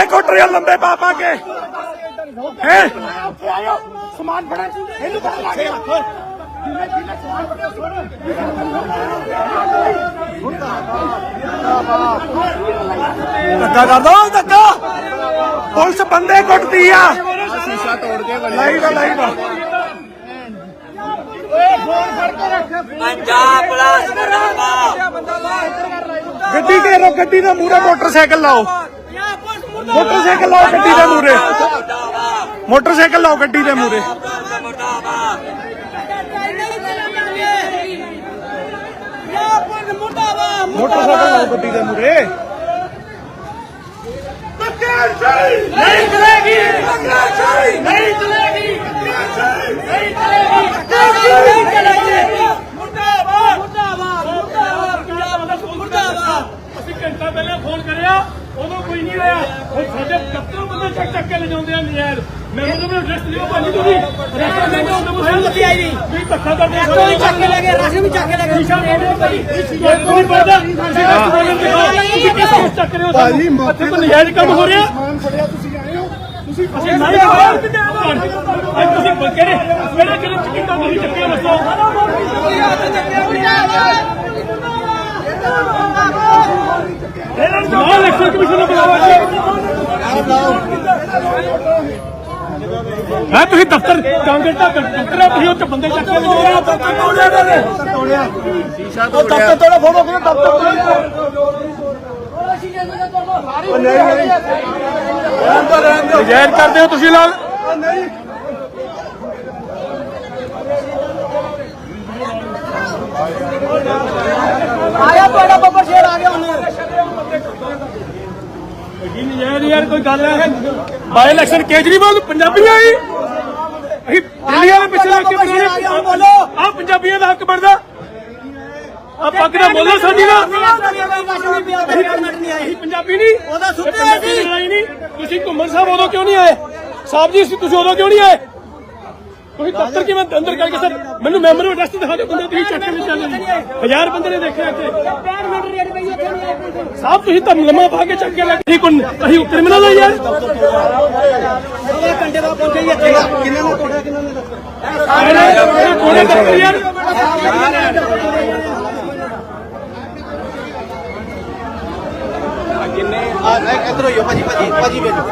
ਬੰਦੇ ਕੁੱਟ ਰਹੇ ਹੋ ਲੰਬੇ ਪਾ ਪਾ ਕੇ। ਹੈ? ਸਮਾਨ ਫੜਾ ਇਹਨੂੰ ਪਤਾ ਲੱਗ ਗਿਆ ਧੱਕਾ ਕਰ ਦੋ ਧੱਕਾ। ਪੁਲਿਸ ਬੰਦੇ ਕੁੱਟਦੀ ਆ। ਸ਼ੀਸ਼ਾ ਤੋੜ ਕੇ ਲਾਈਵ ਆ, ਲਾਈਵ ਆ। ਪੰਜਾਬ ਪੁਲਿਸ ਮੁਰਦਾਬਾਦ ਗੱਡੀ ਦੇ ਰੋ ਗੱਡੀ ਦੇ ਮੂਰੇ ਮੋਟਰਸਾਈਕਲ ਲਾਓ। ਮੋਟਰਸਾਈਕਲ ਲਾਓ ਗੱਡੀ ਦੇ ਮੂਰੇ ਮੋਟਰਸਾਈਕਲ ਲਾਓ ਗੱਡੀ ਦੇ ਮੂਰੇ ਮੁਰਦਾਬਾਦ ਮੋਟਰਸਾਈਕਲ ਲਾਓ ਗੱਡੀ ਦੇ ਮੂਰੇ ਨਹੀਂ ਚਲੇਗੀ ਨਹੀਂ ਚਲੇਗੀ ਨਹੀਂ ਚਲੇਗੀ ਨਹੀਂ ਚਲੇਗੀ ਮੁਰਦਾਬਾਦ ਮੁਰਦਾਬਾਦ ਮੁਰਦਾਬਾਦ ਪੰਜਾਬ ਮੁਰਦਾਬਾਦ ਅਸੀਂ ਘੰਟਾ ਪਹਿਲਾਂ ਫੋਨ ਕਰਿਆ ਉਦੋਂ ਕੋਈ ਨਹੀਂ ਆਇਆ ਹੁਣ ਸਾਡੇ 71 ਬੰਦੇ ਚੱਕ ਚੱਕ ਕੇ ਲਿਜਾਉਂਦੇ ਆ ਨਜ਼ਾਇਰ ਮੈਂ ਉਹਨਾਂ ਨੂੰ ਰੈਸਟ ਦਿਓ ਭਾਜੀ ਤੁਸੀਂ ਰੈਸਟ ਦਿਓ ਉਹਨਾਂ ਨੂੰ ਕੋਈ ਨਹੀਂ ਆਈ ਨਹੀਂ ਵੀ ਧੱਕਾ ਕਰਦੇ ਆ ਕੋਈ ਚੱਕ ਕੇ ਲੈ ਰਾਸ਼ਨ ਵੀ ਚੱਕ ਕੇ ਲੈ ਗਏ ਸ਼ੀਸ਼ਾ ਤੋੜੋ ਭਾਈ ਕੋਈ ਪਰਦਾ ਤੁਸੀਂ ਰੈਸਟ ਬੋਲਣ ਦੇ ਤੁਸੀਂ ਕਿਸ ਚੱਕ ਰਹੇ ਹੋ ਭਾਜੀ ਕੋਈ ਨਜ਼ਾਇਰ ਕੰਮ ਹੋ ਰਿਹਾ ਸਮਾਨ ਫੜਿਆ ਤੁਸੀਂ ਆਏ ਹੋ ਤੁਸੀਂ ਅਸੀਂ ਨਹੀਂ ਬਾਹਰ ਕਿਤੇ ਅੱਜ ਤੁਸੀਂ ਕਿਹੜੇ ਕਿਹੜੇ ਕਿਹੜੇ ਚਿੱਟਾ ਤੁਸੀਂ ਚੱਕੇ ਦੱਸੋ ਇਹਨਾਂ ਨੂੰ ਇਲੈਕਸ਼ਨ ਕਮਿਸ਼ਨ ਨੂੰ ਬੁਲਾਓ ਹਾਂ ਤੁਸੀਂ ਦਫ਼ਤਰ ਕਾਂਗਰਸ ਦਾ ਦਫ਼ਤਰ ਆ ਤੁਸੀਂ ਉੱਥੇ ਬੰਦੇ ਚੱਕ ਕੇ ਲਿਜਾਓ ਆ ਦਫ਼ਤਰ ਤੋੜਿਆ ਸ਼ੀਸ਼ਾ ਤੋੜਿਆ ਤੋੜਾ ਫੋਟੋ ਕਿਹਨੇ ਦਫ਼ਤਰ ਨਜਾਇਜ਼ ਕਰਦੇ ਹੋ ਤੁਸੀਂ ਲੋਕ ਆਇਆ ਤੁਹਾਡਾ ਬੱਬਰ ਸ਼ੇਰ ਆ ਗਿਆ ਹੁਣ। ਕੀ ਨਜਾਇਜ਼ ਯਾਰ ਕੋਈ ਗੱਲ ਹੈ? ਬਾਈ ਇਲੈਕਸ਼ਨ ਕੇਜਰੀਵਾਲ ਨੂੰ ਪੰਜਾਬੀਆਂ ਹੀ ਅਸੀਂ ਦਿੱਲੀ ਵਾਲੇ ਪਿੱਛੇ ਲੱਗ ਕੇ ਬਣਾਉਣੇ ਬੋਲੋ। ਆ ਪੰਜਾਬੀਆਂ ਦਾ ਹੱਕ ਬਣਦਾ। ਆ ਪੱਗ ਦਾ ਬੋਲੋ ਸਾਡੀ ਦਾ। ਅਸੀਂ ਪੰਜਾਬੀ ਨਹੀਂ। ਉਹਦਾ ਸੁੱਤੇ ਸੀ। ਤੁਸੀਂ ਘੁੰਮਣ ਸਾਹਿਬ ਉਦੋਂ ਕਿਉਂ ਨਹੀਂ ਆਏ? ਸਾਹਿਬ ਜੀ ਤੁਸੀਂ ਉਦੋਂ ਕਿਉਂ ਨਹੀਂ ਆਏ? ਤੁਸੀਂ ਦਫ਼ਤਰ ਕਿਵੇਂ ਅੰਦਰ ਕਰਕੇ ਸਰ? ਮੈਨੂੰ ਮੈਂਬਰ ਨੂੰ ਅਡਰੈਸ ਦਿਖਾ ਦਿਓ ਬੰਦੇ ਤੁਸੀਂ ਚੱਕ ਕੇ ਚੱਲੇ ਜੀ ਹਜ਼ਾਰ ਬੰਦੇ ਨੇ ਦੇਖਿਆ ਇੱਥੇ। ਸਾਹਿਬ ਤੁਸੀਂ ਤਾਂ ਲੰਮਾ ਪਾ ਕੇ ਚੱਕ ਕੇ ਲੈ ਗਏ ਕੋਣ? ਅਸੀਂ ਕ੍ਰਿਮੀਨਲ ਆ ਯਾਰ। ਘੰਟੇ ਬਾਅਦ ਪਹੁੰਚੇ ਹੀ ਇੱਥੇ ਕਿੰਨਾਂ? ਨੂੰ ਤੋੜਿਆ ਕਿੰਨਾਂ ਨੇ ਇਹ ਕੋਣੇ ਕਰਦੇ ਯਾਰ ਆ ਇਧਰ ਹੋਈਓ ਭਾਜੀ ਭਾਜੀ ਭਾਜੀ ਵੇਖੋ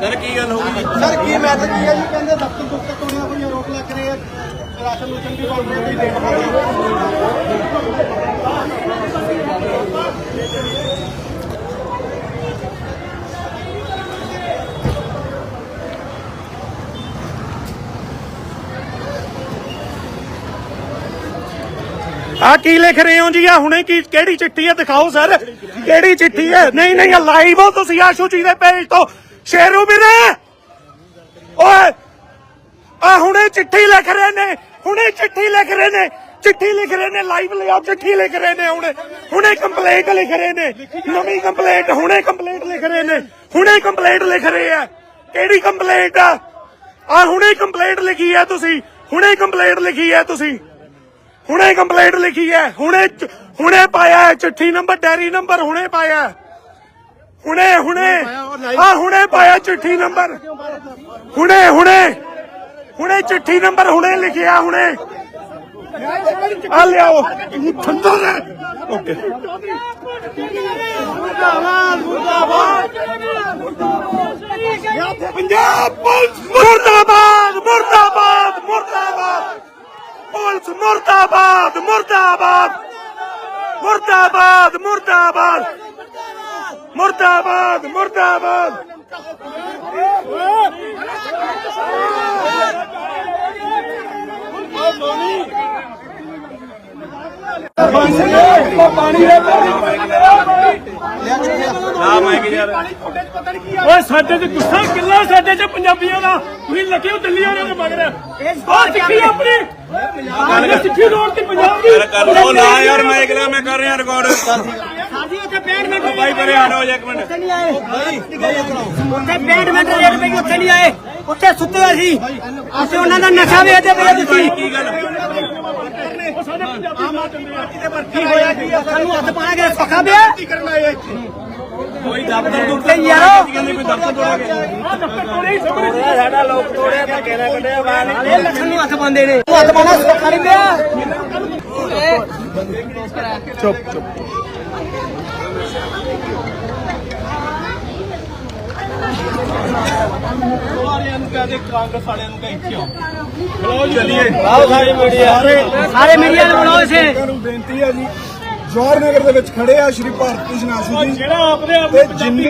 ਸਰ ਕੀ ਗੱਲ ਹੋ ਗਈ? ਸਰ ਕੀ ਮੈਸੇਜ ਕੀ ਹੈ ਜੀ ਕਹਿੰਦੇ ਦਫ਼ਤਰ ਦੁਫ਼ਤਰ ਤੋੜਿਆ ਕੋਈ ਰੋਕ ਲੱਗ ਰਹੇ ਆ ਰਾਸ਼ਨ ਰੂਸ਼ਨ ਵੀ ਬਣ ਰਿਹਾ ਦੇਖ ਆ ਕੀ ਲਿਖ ਰਹੇ ਹੋ ਜੀ? ਆ ਹੁਣੇ ਕੀ, ਕਿਹੜੀ ਚਿੱਠੀ ਹੈ ਦਿਖਾਓ ਸਰ। ਕਿਹੜੀ ਚਿੱਠੀ ਹੈ ਨਹੀਂ ਨਹੀਂ ਲਾਈਵ ਹੋ ਤੁਸੀਂ ਆਸ਼ੂ ਜੀ ਦੇ ਪੇਜ ਤੋਂ। ਸ਼ੇਰੂ ਵੀਰੇ! ਓਏ! ਆ ਹੁਣੇ ਚਿੱਠੀ ਲਿਖ ਰਹੇ ਨੇ। ਹੁਣੇ ਚਿੱਠੀ ਲਿਖ ਰਹੇ ਨੇ ਚਿੱਠੀ ਲਿਖ ਰਹੇ ਨੇ ਲਾਈਵ ਲਿਆਓ ਚਿੱਠੀ ਲਿਖ ਰਹੇ ਨੇ ਹੁਣੇ। ਹੁਣੇ ਕੰਪਲੇਂਟ ਲਿਖ ਰਹੇ ਨੇ ਨਵੀਂ ਕੰਪਲੇਂਟ ਹੁਣੇ ਕੰਪਲੇਂਟ ਲਿਖ ਰਹੇ ਨੇ ਹੁਣੇ ਕੰਪਲੇਂਟ ਲਿਖ ਰਹੇ ਆ। ਕਿਹੜੀ ਕੰਪਲੇਂਟ ਆ? ਆ ਹੁਣੇ ਕੰਪਲੇਂਟ ਲਿਖੀ ਹੈ ਤੁਸੀਂ ਹੁਣੇ ਕੰਪਲੇਂਟ ਲਿਖੀ ਹੈ ਤੁਸੀਂ। ਹੁਣੇ ਕੰਪਲੇਂਟ ਲਿਖੀ ਹੈ ਹੁਣੇ ਹੁਣੇ ਪਾਇਆ ਚਿੱਠੀ ਨੰਬਰ ਡੈਰੀ ਨੰਬਰ ਹੁਣੇ ਪਾਇਆ। ਹੁਣੇ ਹੁਣੇ ਆ ਹੁਣੇ ਪਾਇਆ ਚਿੱਠੀ ਨੰਬਰ ਹੁਣੇ ਹੁਣੇ। ਹੁਣੇ ਚਿੱਠੀ ਨੰਬਰ ਹੁਣੇ ਲਿਖਿਆ ਹੁਣੇ। ਆ ਲਿਆਓ। ਠੰਡਾ ਹੈ। ਓਕੇ। ਪੰਜਾਬ ਪੁਲਿਸ ਮੁਰਦਾਬਾਦ ਮੁਰਦਾਬਾਦ ਮੁਰਦਾਬਾਦ। ਪੁਲਿਸ ਮੁਰਦਾਬਾਦ ਮੁਰਦਾਬਾਦ। ਮੁਰਦਾਬਾਦ ਮੁਰਦਾਬਾਦ। ਮੁਰਦਾਬਾਦ ਮੁਰਦਾਬਾਦ। ਪਾਣੀ ਦੇ ਓਏ ਸਾਡੇ ਤੇ ਗੁੱਸਾ ਕਿੱਲਾ ਸਾਡੇ ਚ ਪੰਜਾਬੀਆਂ ਦਾ? ਤੁਸੀਂ ਲੱਗੇ ਹੋ ਦਿੱਲੀ ਵਾਲਿਆਂ ਦੇ ਮਗਰ। ਆਹ ਸਿੱਖੀ ਆਪਣੀ। ਗੱਲ ਸਿੱਖੀ ਰੋਡ ਤੇ ਪੰਜਾਬ ਦੀ। ਕਰ। ਲਓ ਨਾ ਯਾਰ ਮੈਂ ਇਕਲਾ ਮੈਂ ਕਰ ਰਿਹਾ ਰਿਕਾਰਡ ਸਾਡੀ ਉੱਥੇ 65 ਮਿੰਟ ਬਾਈ ਪਰੇ ਹਟੋ ਇੱਕ ਮਿੰਟ। ਉੱਥੇ ਨਹੀਂ ਆਏ। ਉੱਥੇ 65 ਮਿੰਟ ਰੇਟ ਪਈ ਉੱਥੇ ਨਹੀਂ ਆਏ। ਉੱਥੇ ਸੁੱਤੇ ਹੋਏ ਸੀ। ਅਸੀਂ ਉਹਨਾਂ ਦਾ ਨਸ਼ਾ ਵੇਚਦੇ ਪਏ ਤੁਸੀਂ ਕੀ ਗੱਲ? ਕੀ ਹੋਇਆ? ਕੀ ਆ? ਸਾਨੂੰ ਹੱਥ ਪਾਣਾ ਕਿ ਪੱਕਾ ਪਿਆ? ਕੀ ਕਰਨ ਆਏ ਇੱਥੇ ਕੋਈ ਦਫ਼ਤਰ ਤੇ ਯਾਰੋ ਕੋਈ ਦਫ਼ਤਰ ਤੋੜਾ ਗਿਆ? ਸਾਡਾ ਲੋਕ ਤੋੜਿਆ ਤਾਂ ਕਿਹੜਾ ਕੱਢਿਆ ਬਾਹਰ ਇਹ ਲੱਖਾਂ ਨੂੰ ਹੱਥ ਪਾਉਂਦੇ ਨੇ। ਹੱਥ ਪਾਣਾ ਸੌਖਾ ਨਹੀਂ ਪਿਆ। ਵਾਲਿਆਂ ਕਾਂਗਰਸ ਵਾਲਿਆਂ ਨੂੰ ਕਹੇ ਇੱਥੇ ਆਓ ਸਾਰੇ ਮੀਡੀਆ। ਨੂੰ ਬੁਲਾਓ ਇਸੇ ਨੂੰ ਬੇਨਤੀ ਹੈ ਜੀ। ਜਵਾਹਰ ਨਗਰ ਦੇ ਵਿੱਚ ਖੜੇ ਆ ਸ਼੍ਰੀ ਭਾਰਤੀ ਜਨਾਸ਼ੂ ਜੀ। ਜਿਹੜਾ ਆਪਣੇ ਆਪ ਤੇ ਜਿੰਨੀ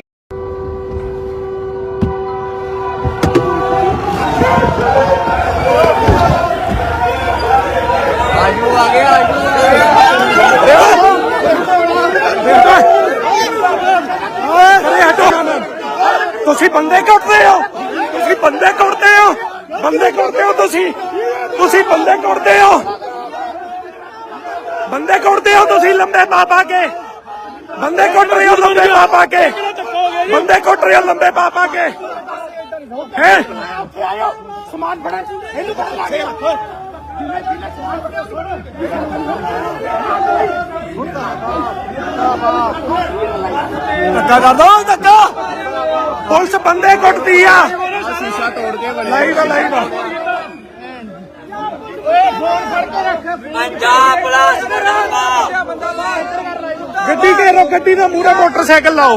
ਅਰੇ ਹਟੋ ਤੁਸੀਂ ਬੰਦੇ ਕੁੱਟਦੇ ਹੋ ਤੁਸੀਂ ਬੰਦੇ ਕੁੱਟਦੇ ਹੋ ਬੰਦੇ ਕੁੱਟਦੇ ਹੋ ਤੁਸੀਂ ਤੁਸੀਂ ਬੰਦੇ ਕੁੱਟਦੇ ਹੋ ਬੰਦੇ ਕੁੱਟਦੇ ਹੋ ਤੁਸੀਂ ਲੰਬੇ ਪਾ ਪਾ ਕੇ। ਬੰਦੇ ਕੁੱਟ ਰਹੇ ਹੋ ਲੰਬੇ ਪਾ ਪਾ ਕੇ। ਬੰਦੇ ਕੁੱਟ ਰਹੇ ਹੋ ਲੰਬੇ ਪਾ ਪਾ ਕੇ। ਹੈ? ਸਮਾਨ ਫੜਾ। ਇਹਨੂੰ ਪਤਾ ਲੱਗ। ਗਿਆ ਧੱਕਾ ਕਰ ਦੋ ਧੱਕਾ। ਪੁਲਿਸ ਬੰਦੇ ਕੁੱਟਦੀ ਆ। ਸ਼ੀਸ਼ਾ ਤੋੜ ਕੇ ਲਾਈਵ ਲਾਈਵ। ਪੰਜਾਬ ਪੁਲਿਸ ਮੁਰਦਾਬਾਦ ਗੱਡੀ ਘੇਰੋ ਗੱਡੀ ਦੇ ਮੂਹਰੇ ਮੋਟਰਸਾਈਕਲ ਲਾਓ।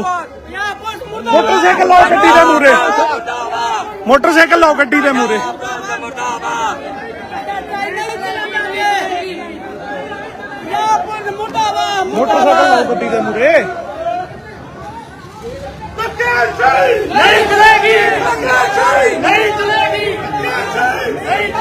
ਮੋਟਰਸਾਈਕਲ ਲਾਓ ਗੱਡੀ ਦੇ ਮੂਹਰੇ। ਮੋਟਰਸਾਈਕਲ ਲਾਓ ਗੱਡੀ ਦੇ ਮੂਹਰੇ। ਮੋਟਰਸਾਈਕਲ ਲਾਓ ਗੱਡੀ ਦੇ ਮੂਹਰੇ। ਨਹੀਂ ਚਲੇਗੀ। ਨਹੀਂ ਚਲੇਗੀ। ਨਹੀਂ ਚਲੇਗੀ। ਨਹੀਂ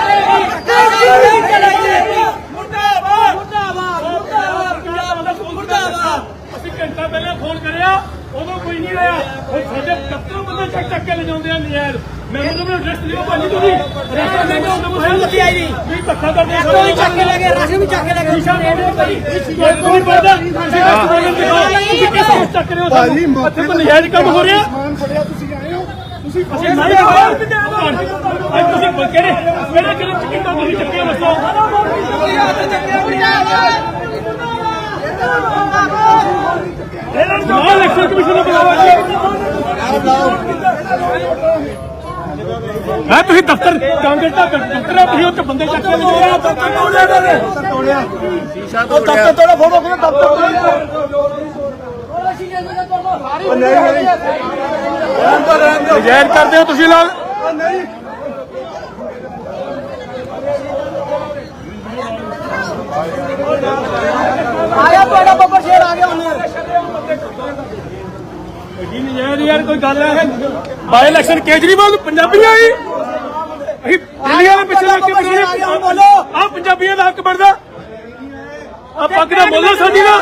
ਚਲੇਗੀ। ਮੁਰਦਾਬਾਦ। ਮੁਰਦਾਬਾਦ। ਮੁਰਦਾਬਾਦ। ਮੁਰਦਾਬਾਦ। ਅਸੀਂ ਘੰਟਾ ਪਹਿਲਾਂ ਫੋਨ ਕਰਿਆ ਉਦੋਂ ਕੋਈ ਨਹੀਂ ਆਇਆ। ਹੁਣ ਸਾਡੇ 71 ਬੰਦੇ ਚੱਕ ਚੱਕ ਕੇ ਲਿਜਾਉਂਦੇ ਆ ਨਜ਼ਾਇਰ ਮੈਂ ਉਹਨਾਂ ਐਡਰੈਸ ਦਿਓ ਭਾਜੀ ਤੁਸੀਂ ਰਸਤਾ ਕੇ ਉਹਨਾਂ ਸਾਨੂੰ ਕੀ ਆਈ ਨਹੀਂ। ਵੀ ਧੱਕਾ ਕਰਦੇ ਕੋਈ ਵੀ ਚੱਕ ਕੇ ਲੈ ਗਏ ਰਾਸ਼ਨ ਵੀ ਚੱਕ ਕੇ ਲੈ ਗਏ ਸ਼ੀਸ਼ਾ ਤੋੜ ਦਿਓ ਭਾਈ ਕੋਈ ਕੋਈ ਪਰਦਾ ਤੁਸੀਂ ਕਿਸ ਬੋਲਣ ਦੇ ਤੁਸੀਂ ਕਿਸ ਨੂੰ ਚੱਕ ਰਹੇ ਹੋ ਭਾਜੀ, ਇੱਥੇ ਤਾਂ ਨਜਾਇਜ਼ ਕੰਮ ਹੋ ਰਿਹਾ। ਸਮਾਨ ਫੜਿਆ ਤੁਸੀਂ ਆਏ ਹੋ। ਤੁਸੀਂ ਅਸੀਂ ਨਹੀਂ ਬਾਹਰ ਅੱਜ ਤੁਸੀਂ ਕਿਹੜੇ ਕਿਹੜੇ ਕਿਹੜੇ ਚਿਕਨ ਤੁਸੀਂ ਚੱਕੇ ਦੱਸੋ ਨਾ ਇਲੈਕਸ਼ਨ ਕਮਿਸ਼ਨ ਨੂੰ ਬੁਲਾਓ। ਜੀ ਹਾਂ ਤੁਸੀਂ ਦਫ਼ਤਰ ਕਾਂਗਰਸ ਦਾ ਦਫ਼ਤਰ ਆ ਤੁਸੀਂ ਉੱਥੇ ਬੰਦੇ ਚੱਕ ਕੇ ਦਫ਼ਤਰ ਤੋੜਿਆ ਨੇ ਉਹ ਦਫ਼ਤਰ ਤੋੜਾ ਫੋਟੋ ਕਿਹਨੇ ਦਫ਼ਤਰ ਨਜਾਇਜ਼ ਕਰਦੇ ਹੋ ਤੁਸੀਂ ਲੋਕ ਆਇਆ ਤੁਹਾਡਾ ਬੱਬਰ ਸ਼ੇਰ ਆ ਗਿਆ ਹੁਣ। ਜੀ ਨਜਾਇਜ਼ ਯਾਰ ਕੋਈ ਗੱਲ ਹੈ? ਬਾਈ ਇਲੈਕਸ਼ਨ ਕੇਜਰੀਵਾਲ ਨੂੰ ਪੰਜਾਬੀਆਂ ਹੀ। ਅਸੀਂ ਦਿੱਲੀ ਵਾਲੇ ਪਿੱਛੇ ਲੱਗ ਕੇ ਬੋਲੋ। ਆ ਪੰਜਾਬੀਆਂ ਦਾ ਹੱਕ ਬਣਦਾ। ਆ ਪੱਗ ਦਾ ਬੋਲੋ ਸਾਡੀ ਦਾ?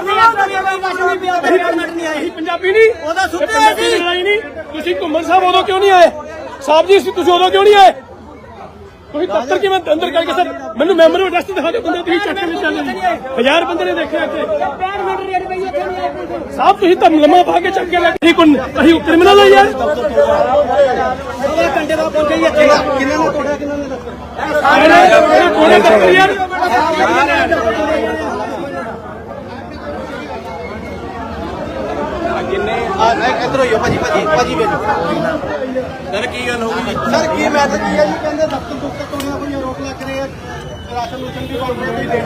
ਅਸੀਂ ਪੰਜਾਬੀ ਨਹੀਂ ਉਹਦਾ ਸੁੱਤੇ ਇਹ ਸੀ। ਨਹੀਂ। ਤੁਸੀਂ ਘੁੰਮਣ ਸਾਹਿਬ ਉਦੋਂ ਕਿਉਂ ਨਹੀਂ ਆਏ? ਸਾਹਿਬ ਜੀ ਤੁਸੀਂ ਉਦੋਂ ਕਿਉਂ ਨਹੀਂ ਆਏ? ਤੁਸੀਂ ਦਫ਼ਤਰ ਕਿਵੇਂ ਅੰਦਰ ਕਰਕੇ ਸਰ ਮੈਨੂੰ ਮੈਂਬਰ ਨੂੰ ਅਡਰੈਸ ਦਿਖਾ ਦਿਓ ਬੰਦੇ ਤੁਸੀਂ ਚੱਕ ਕੇ ਚੱਲੇ ਹਜ਼ਾਰ ਬੰਦੇ ਨੇ ਦੇਖਿਆ ਇੱਥੇ। 65 ਮਿੰਟ ਰੇਟ ਪਈ ਉੱਥੇ ਨਹੀਂ ਆਏ ਸਾਹਿਬ ਤੁਸੀਂ ਤਾਂ ਲੰਮਾ ਪਾ ਕੇ ਚੱਕ ਕੇ ਲੈ ਕੇ ਕੋਈ ਅਸੀਂ ਕ੍ਰਿਮੀਨਲ ਆ ਯਾਰ। ਦੋ ਘੰਟੇ ਬਾਅਦ ਪਹੁੰਚੇ ਇੱਥੇ। ਕਿਹਨਾਂ ਨੇ ਤੋੜਿਆ ਕਿਹਨਾਂ ਨੇ ਦੱਸਿਆ ਸਾਰੇ ਕੋਨੇ ਚੱਕ ਯਾਰ ਆ ਇੱਧਰ ਹੋਈਓ ਭਾਜੀ ਭਾਜੀ ਭਾਜੀ ਵੇਖੋ ਸਰ ਕੀ ਗੱਲ ਹੋ ਗਈ? ਸਰ ਕੀ ਮੈਟਰ ਕੀ ਹੈ ਜੀ ਕਹਿੰਦੇ ਦਫ਼ਤਰ ਦੁਫਤਰ ਤੋੜਿਆ ਕੋਈ ਆਰੋਪ ਲੱਗ ਰਹੇ ਆ। ਰਾਸ਼ਨ ਰੂਸ਼ਨ ਵੀ ਵੰਡ ਰਹੇ ਕੋਈ ਲੇਟ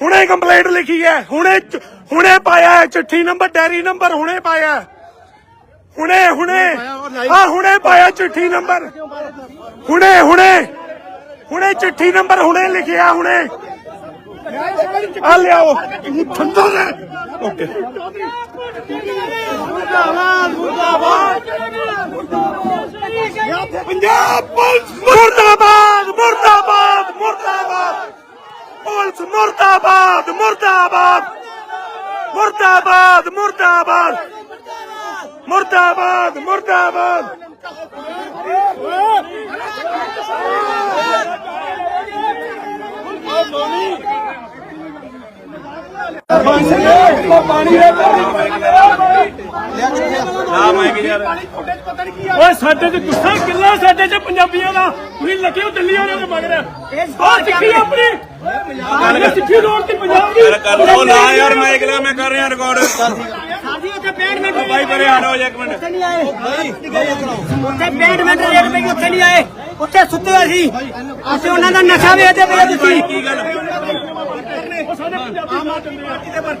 ਹੁਣੇ ਕੰਪਲੇਂਟ ਲਿਖੀ ਹੈ ਹੁਣੇ ਚ- ਹੁਣੇ ਪਾਇਆ ਹੈ ਚਿੱਠੀ ਨੰਬਰ ਡੈਰੀ ਨੰਬਰ ਹੁਣੇ ਪਾਇਆ ਹੈ। ਹੁਣੇ ਹੁਣੇ ਆ ਹੁਣੇ ਪਾਇਆ ਚਿੱਠੀ ਨੰਬਰ ਹੁਣੇ ਹੁਣੇ ਹੁਣੇ ਚਿੱਠੀ ਨੰਬਰ ਹੁਣੇ ਲਿਖਿਆ ਹੁਣੇ ਆ ਲਿਆਓ ਠੰਡਾ ਨੇ ਓਕੇ ਪੰਜਾਬ ਪੁਲਿਸ ਮੁਰਦਾਬਾਦ ਮੁਰਦਾਬਾਦ ਮੁਰਦਾਬਾਦ ਪੁਲਿਸ ਮੁਰਦਾਬਾਦ ਮੁਰਦਾਬਾਦ। ਮੁਰਦਾਬਾਦ ਮੁਰਦਾਬਾਦ। ਮੁਰਦਾਬਾਦ ਮੁਰਦਾਬਾਦ। ਕਿ ਓਏ ਸਾਡੇ ਚ ਗੁੱਸਾ ਕਿੱਲਾ ਸਾਡੇ ਚ ਪੰਜਾਬੀਆਂ ਦਾ। ਤੁਸੀਂ ਲੱਗੇ ਹੋ ਦਿੱਲੀ ਵਾਲਿਆਂ ਦੇ ਮਗਰ। ਆ ਸਿੱਖੀ ਆਪਣੀ। ਗੱਲ ਸਿੱਖੀ ਰੋਡ ਤੇ ਪੰਜਾਬ ਦੀ। ਕਰ। ਲੋ ਨਾ ਯਾਰ ਮੈਂ ਇਕਲਾ ਮੈਂ ਕਰ ਰਿਹਾ ਰਿਕਾਰਡ ਸਾਡੀ ਉੱਥੇ 65 ਮਿੰਟ ਬਾਈ ਪਰੇ ਹਟੋ ਇੱਕ ਮਿੰਟ। ਉੱਥੇ ਨਹੀਂ ਆਏ। ਉੱਥੇ 65 ਮਿੰਟ ਰੇਲ ਪਈ ਉੱਥੇ ਨਹੀਂ ਆਏ। ਉੱਥੇ ਸੁੱਤੇ ਹੋਏ ਸੀ। ਅਸੀਂ ਉਹਨਾਂ ਦਾ ਨਸ਼ਾ ਵੇਚਦੇ ਪਏ ਤੁਸੀਂ ਕੀ ਗੱਲ?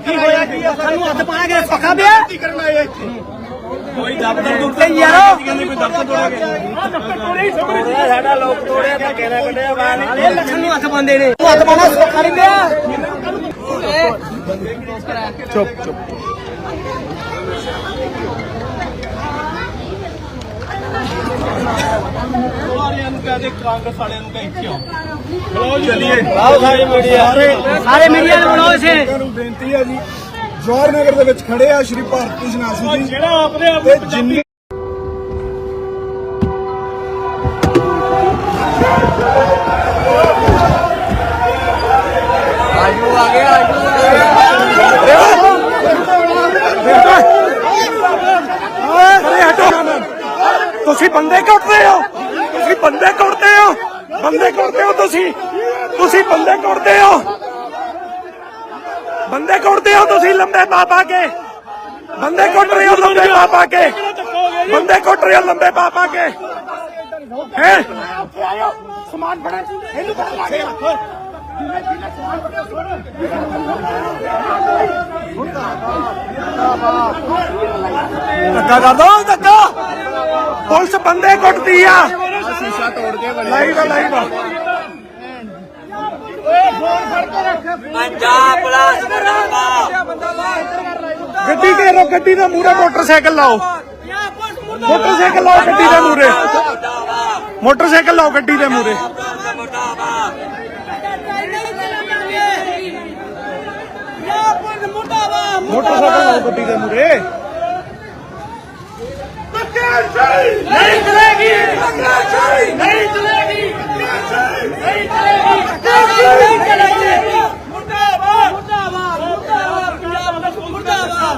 ਕੀ ਹੋਇਆ? ਕੀ? ਸਾਨੂੰ ਹੱਥ ਪਾਣਾ ਕਿ ਪੱਕਾ ਪਿਆ। ਕੋਈ ਦਫ਼ਤਰ ਦੁੱਖ ਤੇ ਯਾਰੋ! ਕਹਿੰਦੇ ਕੋਈ ਦਫ਼ਤਰ ਤੋੜਾ ਗਿਆ ਆ ਦਫ਼ਤਰ ਤੋੜੇ ਹੀ ਸਮਝ ਸਾਡਾ ਲੋਕ ਤੋੜਿਆ ਤਾਂ ਕਿਹੜਾ ਕੱਢਿਆ ਬਾਹਰ ਇਹ ਲੱਖਾਂ ਨੂੰ ਹੱਥ ਪਾਉਂਦੇ ਨੇ। ਹੱਥ ਪਾਣਾ ਸੌਖਾ ਨਹੀਂ ਪਿਆ। ਸਾਰੇ ਮੀਡੀਆ। ਨੂੰ ਬੁਲਾਓ ਇਸੇ ਲੋਕਾਂ ਨੂੰ ਬੇਨਤੀ ਹੈ ਜੀ ਜਵਾਹਰ ਨਗਰ ਦੇ ਵਿੱਚ ਖੜੇ ਆ ਸ਼੍ਰੀ ਭਾਰਤੀ ਜਨਾਸ਼ੂ ਜੀ। ਜਿਹੜਾ ਆਪਣੇ ਆਪ ਨੂੰ ਪੰਜਾਬੀ ਤੁਸੀਂ ਬੰਦੇ ਕੁੱਟਦੇ ਹੋ। ਤੁਸੀਂ ਬੰਦੇ ਕੁੱਟਦੇ ਹੋ। ਬੰਦੇ ਕੁੱਟਦੇ ਹੋ ਤੁਸੀਂ। ਤੁਸੀਂ ਬੰਦੇ ਕੁੱਟਦੇ ਹੋ। ਬੰਦੇ ਕੁੱਟਦੇ ਹੋ ਤੁਸੀਂ ਲੰਬੇ ਪਾ ਪਾ ਕੇ ਬੰਦੇ ਕੁੱਟ ਰਹੇ ਹੋ ਲੰਬੇ ਪਾ ਪਾ ਕੇ ਬੰਦੇ ਕੁੱਟ ਰਹੇ ਹੋ ਲੰਬੇ ਪਾ ਪਾ ਕੇ ਹੈ ਸਮਾਨ ਬਣਾ ਇਹਨੂੰ ਬਣਾ ਲਾ ਕੇ ਧੱਕਾ ਕਰ ਦੋ ਧੱਕਾ ਪੁਲਿਸ ਬੰਦੇ ਕੁੱਟਦੀ ਆ ਸ਼ੀਸ਼ਾ ਤੋੜ ਕੇ ਲਾਈਵ ਆ, ਲਾਈਵ ਆ। ਪੰਜਾਬ ਪੁਲਿਸ ਮੁਰਦਾਬਾਦ ਗੱਡੀ ਤੇ ਗੱਡੀ ਦੇ ਮੂਹਰੇ ਮੋਟਰਸਾਈਕਲ ਲਾਓ। ਮੋਟਰਸਾਈਕਲ ਲਾਓ ਗੱਡੀ ਦੇ ਮੂਰੇ ਮੋਟਰਸਾਈਕਲ ਲਾਓ ਗੱਡੀ ਦੇ ਮੂਰੇ ਮੋਟਰਸਾਈਕਲ ਲਾਓ ਗੱਡੀ ਦੇ ਮੂਹਰੇ। ਨਹੀਂ ਚਲੇਗੀ ਨਹੀਂ ਚਲੇਗੀ ਨਹੀਂ ਚਲੇਗੀ ਨਹੀਂ ਚਲੇਗੀ ਮੁਰਦਾਬਾਦ ਮੁਰਦਾਬਾਦ ਮੁਰਦਾਬਾਦ ਪੰਜਾਬ ਦਾ ਮੁਰਦਾਬਾਦ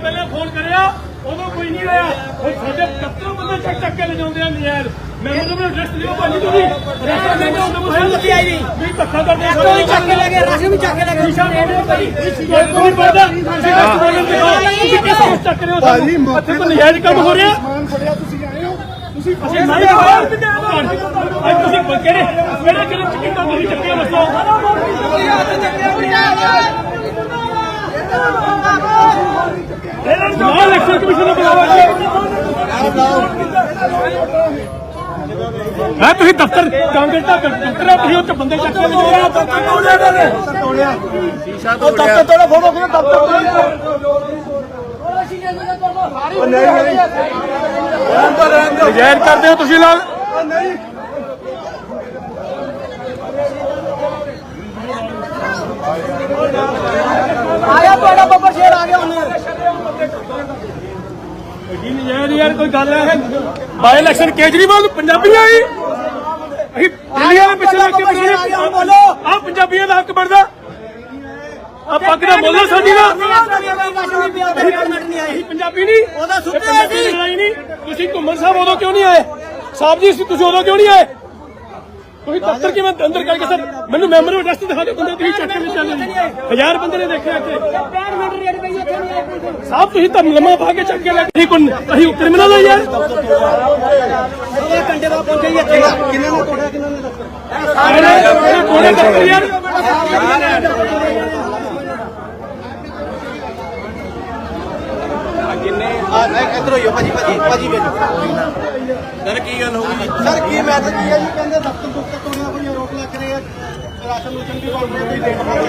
ਘੰਟਾ ਪਹਿਲਾਂ ਫੋਨ ਕਰਿਆ ਉਦੋਂ ਕੋਈ ਨਹੀਂ ਆਇਆ। ਹੁਣ ਸਾਡੇ ਦਫ਼ਤਰੋਂ ਬੰਦੇ ਚੱਕ ਚੱਕ ਕੇ ਲਿਜਾਉਂਦੇ ਆ ਨਜ਼ਾਇਰ ਮੈਂ ਉਹਨਾਂ ਨੂੰ ਐਡਰੈਸ ਦਿਓ ਭਾਜੀ ਤੁਸੀਂ। ਰਸਤਾ ਦੇ ਦਿਓ ਉਹਨਾਂ ਨੂੰ ਨਹੀਂ ਆਈ ਨਹੀਂ ਵੀ ਧੱਕਾ ਕਰਦੇ ਆ ਕੋਈ ਚੱਕ ਕੇ ਲੈ ਗਏ ਰਾਸ਼ਨ ਵੀ ਚੱਕ ਕੇ ਲੈ ਗਏ ਸ਼ੀਸ਼ਾ ਮੋੜੋ ਭਾਈ ਕੋਈ ਪਰਦਾ ਤੁਸੀਂ ਰਸਤ ਬੋਲਣ ਦੇ ਤੁਸੀਂ ਨੂੰ ਚੱਕ ਰਹੇ ਹੋ ਭਾਜੀ, ਇੱਥੇ ਤਾਂ ਨਜਾਇਜ਼ ਕੰਮ ਹੋ ਰਿਹਾ। ਸਮਾਨ ਫੜਿਆ ਤੁਸੀਂ ਆਏ ਹੋ। ਤੁਸੀਂ ਅਸੀਂ ਨਹੀਂ ਬਾਹਰ ਅੱਜ ਤੁਸੀਂ ਕਿਹੜੇ ਕਿਹੜੇ ਕਿਹੜੇ ਚਿਕਟਾਂ ਤੁਸੀਂ ਚੱਕੇ ਦੱਸੋ? ਨਾ ਇਲੈਕਸ਼ਨ ਕਮਿਸ਼ਨ ਨੂੰ ਬੁਲਾਵਾ ਹਾਂ ਤੁਸੀਂ ਦਫ਼ਤਰ ਕਾਂਗਰਸ ਦਾ ਦਫ਼ਤਰ ਆ ਤੁਸੀਂ ਉੱਥੇ ਬੰਦੇ ਚੱਕ ਕੇ ਲਿਜਾ ਰਹੇ ਹੋ ਦਫ਼ਤਰ ਤੋੜਿਆ ਨੇ ਉਹ ਦਫ਼ਤਰ ਤੋੜਾ ਫੋਟੋ ਕਿਉਂ ਦਫ਼ਤਰ ਤੋੜਾ ਨਜਾਇਜ਼ ਕਰਦੇ ਹੋ ਤੁਸੀਂ ਲੋਕ ਆਇਆ ਤੁਹਾਡਾ ਬੱਬਰ ਸ਼ੇਰ ਆ ਗਿਆ ਹੁਣ। ਜੀ ਨਜਾਇਜ਼ ਯਾਰ ਕੋਈ ਗੱਲ ਹੈ? ਬਾਈ ਇਲੈਕਸ਼ਨ ਕੇਜਰੀਵਾਲ ਪੰਜਾਬੀਆਂ ਹੀ ਅਸੀਂ ਦਿੱਲੀ ਵਾਲੇ ਪਿੱਛੇ ਲੱਗ ਕੇ ਬਣਾਉਣੇ ਬੋਲੋ। ਆ ਪੰਜਾਬੀਆਂ ਦਾ ਹੱਕ ਬਣਦਾ। ਆ ਪੱਗ ਦਾ ਬੋਲੋ ਸਾਡੀ ਦਾ। ਅਸੀਂ ਪੰਜਾਬੀ ਨਹੀਂ। ਉਹਦਾ ਪੰਜਾਬੀ ਸੀ। ਦੀ ਤੁਸੀਂ ਘੁੰਮਣ ਸਾਹਿਬ ਉਦੋਂ ਕਿਉਂ ਨਹੀਂ ਆਏ? ਸਾਹਿਬ ਜੀ ਤੁਸੀਂ ਉਦੋਂ ਕਿਉਂ ਨਹੀਂ ਆਏ? ਤੁਸੀਂ ਦਫ਼ਤਰ ਕਿਵੇਂ ਅੰਦਰ ਕਰਕੇ ਸਰ? ਮੈਨੂੰ ਮੈਮਰੀ ਐਡਰੈਸ ਦਿਖਾ ਦਿਓ ਬੰਦੇ ਤੁਸੀਂ ਚੱਕ ਕੇ ਚੱਲੇ ਜੀ ਹਜ਼ਾਰ ਬੰਦੇ ਨੇ ਦੇਖਿਆ ਇੱਥੇ। 65 ਮਿੰਟ ਰੇਡ ਪਈ ਉੱਥੇ ਨਹੀਂ ਸਾਹਿਬ ਤੁਸੀਂ ਤਾਂ ਲੰਮਾ ਪਾ ਕੇ ਚੱਕ ਕੇ ਲੈ ਅਸੀਂ ਕੋਈ ਅਸੀਂ ਕ੍ਰਿਮੀਨਲ ਆ ਯਾਰ। ਇਹ ਬਾਅਦ ਪਹੁੰਚੇ ਇੱਥੇ ਕਿੰਨੇ ਨੇ ਤੋੜਿਆ ਕਿੰਨੇ ਨੇ ਦੱਸੋ ਇਹਨੇ ਕੋਲੇ ਕਰ ਯਾਰ। ਇਧਰ ਹੋਈਓ ਭਾਜੀ ਭਾਜੀ ਭਾਜੀ ਵੇਖੋ ਸਰ ਕੀ ਗੱਲ ਹੋ ਗਈ? ਸਰ ਕੀ ਮੈਟਰ ਕੀ ਹੈ ਜੀ ਕਹਿੰਦੇ ਦਫ਼ਤਰ ਦੁਫਤਰ ਤੋੜਿਆ ਕੋਈ ਆਰੋਪ ਲੱਗ ਰਹੇ ਆ ਰਾਸ਼ਨ ਰੂਸ਼ਨ ਵੀ ਵੰਡ ਰਹੇ ਕੋਈ ਦੇਖ ਪਾਉਂਦੇ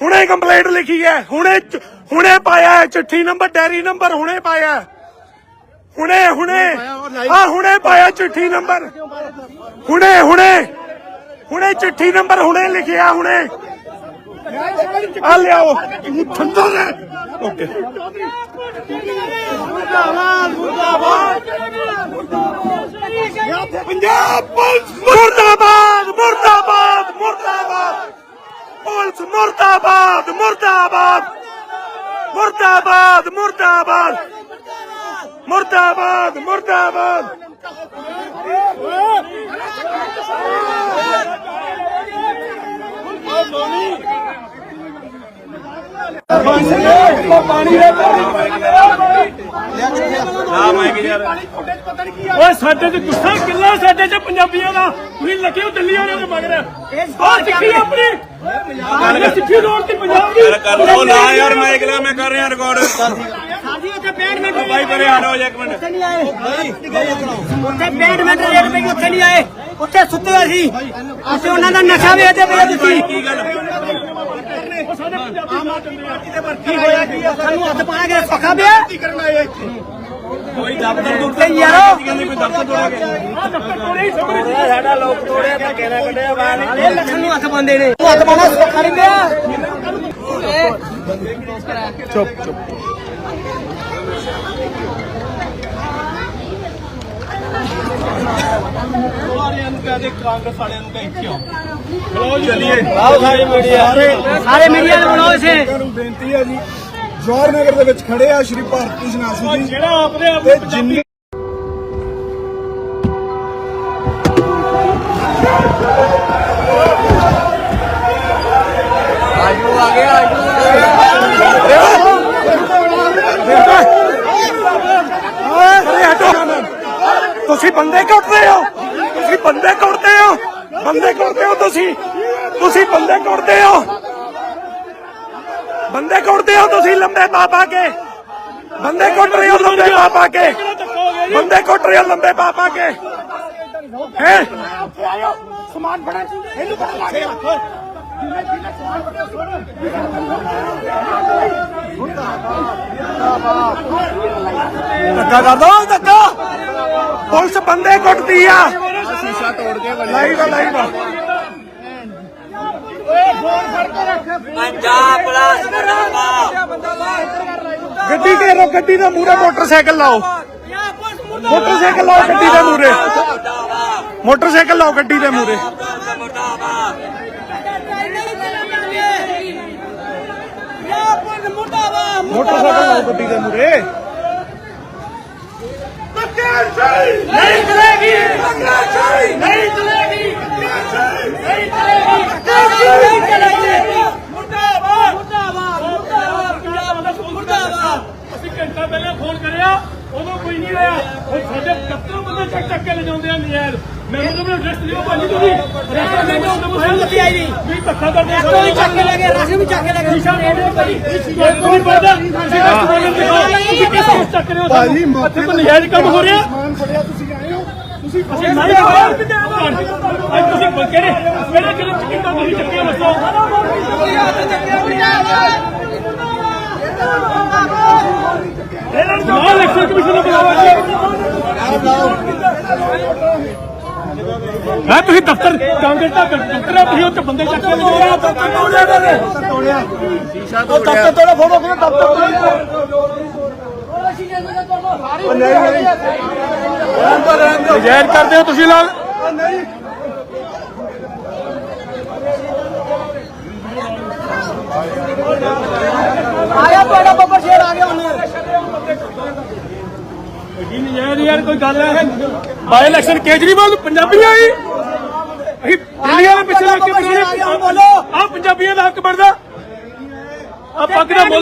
ਹੁਣੇ ਕੰਪਲੇਂਟ ਲਿਖੀ ਹੈ ਹੁਣੇ ਚ- ਹੁਣੇ ਪਾਇਆ ਹੈ ਚਿੱਠੀ ਨੰਬਰ ਡੈਰੀ ਨੰਬਰ ਹੁਣੇ ਪਾਇਆ ਹੈ। ਹੁਣੇ ਹੁਣੇ ਆ ਹੁਣੇ ਪਾਇਆ ਚਿੱਠੀ ਨੰਬਰ ਹੁਣੇ ਹੁਣੇ ਹੁਣੇ ਚਿੱਠੀ ਨੰਬਰ ਹੁਣੇ ਲਿਖਿਆ ਹੁਣੇ ਆ ਲਿਆਓ ਠੰਡਾ ਨੇ ਓਕੇ ਪੰਜਾਬ ਪੁਲਿਸ ਮੁਰਦਾਬਾਦ ਮੁਰਦਾਬਾਦ ਮੁਰਦਾਬਾਦ ਪੁਲਿਸ ਮੁਰਦਾਬਾਦ ਮੁਰਦਾਬਾਦ ਮੁਰਦਾਬਾਦ ਮੁਰਦਾਬਾਦ ਮੁਰਦਾਬਾਦ ਮੁਰਦਾਬਾਦ ਕੀ ਓਏ ਸਾਡੇ ਤੇ ਗੁੱਸਾ ਕਿੱਲਾ ਸਾਡੇ ਚ ਪੰਜਾਬੀਆਂ ਦਾ। ਤੁਸੀਂ ਲੱਗੇ ਹੋ ਦਿੱਲੀ ਵਾਲਿਆਂ ਦੇ ਮਗਰ। ਆ ਸਿੱਖੀ ਆਪਣੀ। ਗੱਲ ਸਿੱਖੀ ਰੋਡ ਤੇ ਪੰਜਾਬ ਦੀ ਕਰ। ਲੋ ਨਾ ਯਾਰ ਮੈਂ ਇਕਲਾ ਮੈਂ ਕਰ ਰਿਹਾ ਰਿਕਾਰਡ ਸਾਡੀ ਉੱਥੇ 65 ਮਿੰਟ ਬਾਈ ਪਰੇ ਹਟੋ ਜਾ ਇੱਕ ਮਿੰਟ। ਉੱਥੇ ਨਹੀਂ ਆਏ। ਉੱਥੇ 65 ਮਿੰਟ ਰੇਟ ਪਈ ਉੱਥੇ ਨਹੀਂ ਆਏ। ਉੱਥੇ ਸੁੱਤੇ ਸੀ। ਅਸੀਂ ਉਹਨਾਂ ਦਾ ਨਸ਼ਾ ਵੇਚਦੇ ਪਏ ਤੁਸੀਂ ਕੀ ਗੱਲ? ਕੀ ਹੋਇਆ ਕੀ? ਸਾਨੂੰ ਹੱਥ ਪਾ ਕੇ ਸੌਖਾ ਪਿਆ? ਕੋਈ ਦਫ਼ਤਰ ਦੁੱਖ ਤੇ ਯਾਰੋ! ਕਹਿੰਦੇ ਕੋਈ ਦਫ਼ਤਰ ਤੋੜਿਆ ਗਿਆ ਸਾਡਾ ਲੋਕ ਤੋੜਿਆ ਤਾਂ ਕਹਿਣਾ ਕੱਢਿਆ ਬਾਹਰ ਇਹ ਲੱਖਾਂ ਨੂੰ। ਹੱਥ ਪਾਉਂਦੇ ਨੇ। ਹੱਥ ਪਾਉਣਾ ਸੌਖਾ ਨਹੀਂ ਪਿਆ। ਸਾਰੇ ਮੀਡੀਆ ਨੂੰ। ਬੁਲਾਓ ਇਸੇ ਨੂੰ ਬੇਨਤੀ ਹੈ ਜੀ। ਜਵਾਹਰ ਨਗਰ ਦੇ ਵਿੱਚ ਖੜੇ ਆ ਸ਼੍ਰੀ ਭਾਰਤੀ ਜਨਾਸ਼ੂ ਜੀ। ਜਿਹੜਾ ਆਪਦੇ ਆਪ ਨੂੰ ਹਟੋ। ਤੁਸੀਂ ਬੰਦੇ ਕੁੱਟਦੇ ਹੋ। ਤੁਸੀਂ ਬੰਦੇ ਕੁੱਟਦੇ ਹੋ। ਬੰਦੇ ਕੁੱਟਦੇ ਹੋ ਤੁਸੀਂ। ਤੁਸੀਂ ਬੰਦੇ ਕੁੱਟਦੇ ਹੋ। ਤੁਸੀਂ ਲੰਬੇ ਪਾ ਪਾ ਕੇ। ਬੰਦੇ ਕੁੱਟ ਰਹੇ ਹੋ ਲੰਬੇ ਪਾ ਕੇ। ਬੰਦੇ ਕੁੱਟ ਰਹੇ ਹੋ ਲੰਬੇ ਪਾ ਕੇ। ਹੈ? ਸਮਾਨ ਬਣਾ ਇਹਨੂੰ ਬਣਾ ਲਾ ਕੇ ਧੱਕਾ ਕਰ ਦੋ ਧੱਕਾ। ਪੁਲਿਸ ਬੰਦੇ ਕੁੱਟਦੀ ਆ। ਸ਼ੀਸ਼ਾ ਤੋੜ ਕੇ ਲਾਈਵ ਲਾਈਵ। ਪੰਜਾਬ ਪੁਲਿਸ ਮੁਰਦਾਬਾਦ। ਗੱਡੀ ਤੇ ਰੋ ਗੱਡੀ ਦੇ ਮੂਹਰੇ ਮੋਟਰਸਾਈਕਲ ਲਾਓ। ਮੋਟਰਸਾਈਕਲ ਲਾਓ ਗੱਡੀ ਦੇ ਮੂਹਰੇ। ਮੋਟਰਸਾਈਕਲ ਲਾਓ ਗੱਡੀ ਦੇ ਮੂਹਰੇ। ਮੋਟਰਸਾਈਕਲ ਲਾਓ ਗੱਡੀ ਦੇ ਮੂਹਰੇ। ਨਹੀਂ ਚਲੇਗੀ। ਨਹੀਂ ਚਲੇਗੀ। ਅਸੀਂ ਘੰਟਾ ਪਹਿਲਾਂ ਫੋਨ ਕਰਿਆ ਉਦੋਂ ਕੋਈ ਨਹੀਂ ਆਇਆ। ਹੁਣ ਸਾਡੇ 71 ਬੰਦੇ ਚੱਕ ਚੱਕ ਕੇ ਲਿਜਾਉਂਦੇ ਆ ਨਜ਼ਾਇਰ ਮੈਂ ਉਹਨਾਂ ਨੂੰ ਰੈਸਟ ਲਿਓ ਭਾਜੀ ਤੁਸੀਂ। ਰੈਸਟ ਲੈ ਜਾਓ ਉਹਨਾਂ ਨੂੰ ਨਹੀਂ ਆਈ ਨਹੀਂ। ਵੀ ਧੱਕਾ ਕਰਦੇ ਆ ਕੋਈ ਚੱਕ ਕੇ ਲੱਗੇ ਰਾਸ਼ਨ ਵੀ ਚੱਕ ਕੇ ਲੱਗੇ ਰੇਡ ਹੈ ਭਾਈ ਕੋਈ ਪਰਦਾ ਤੁਸੀਂ ਰੈਸਟ ਬੋਲਣ ਦੇ ਤੁਸੀਂ ਕਿਸ ਚੱਕ ਰਹੇ ਹੋ ਭਾਜੀ? ਮੌਕੇ ਤਾਂ ਨਜਾਇਜ਼ ਕੰਮ ਹੋ ਰਿਹਾ। ਤੁਸੀਂ ਆਏ ਹੋ ਤੁਸੀਂ ਅਸੀਂ ਨਹੀਂ ਬਾਹਰ ਕਿਤੇ ਅੱਜ ਤੁਸੀਂ ਕਿਹੜੇ ਕਿਹੜੇ ਕਿਹੜੇ ਚਿਕਟਾਂ ਤੁਸੀਂ ਚੱਕੇ ਦੱਸੋ ਨਾਲ ਇਲੈਕਸ਼ਨ ਕਮਿਸ਼ਨ ਨੂੰ ਬੁਲਾਓ ਮੈਂ ਤੁਸੀਂ ਦਫ਼ਤਰ ਕਾਂਗਰਸ ਦਾ ਦਫ਼ਤਰ ਆ ਤੁਸੀਂ ਉੱਥੇ ਬੰਦੇ ਚੱਕ ਕੇ ਹੋ ਦਫ਼ਤਰ ਤੋੜਿਆ ਨੇ ਉਹ ਦਫ਼ਤਰ ਤੋਂ ਫੋਟੋ ਕਿਹਨੇ ਦਫ਼ਤਰ ਤੋਂ ਨਜਾਇਜ਼ ਕਰਦੇ ਹੋ ਤੁਸੀਂ ਲੋਕ ਆਇਆ ਤੁਹਾਡਾ ਬੱਬਰ ਸ਼ੇਰ ਆ ਗਿਆ ਹੁਣ। ਜੀ ਨਜਾਇਜ਼ ਯਾਰ ਕੋਈ ਗੱਲ ਹੈ। ਬਾਈ ਇਲੈਕਸ਼ਨ ਕੇਜਰੀਵਾਲ ਪੰਜਾਬੀਆਂ ਹੀ ਅਸੀਂ ਦਿੱਲੀ ਵਾਲੇ ਪਿੱਛੇ ਲੱਗ ਕੇ ਬਣਾਉਣੇ ਆ ਪੰਜਾਬੀਆਂ ਦਾ ਹੱਕ ਬਣਦਾ। ਆ ਪੱਗ ਦਾ ਮੁੱਲ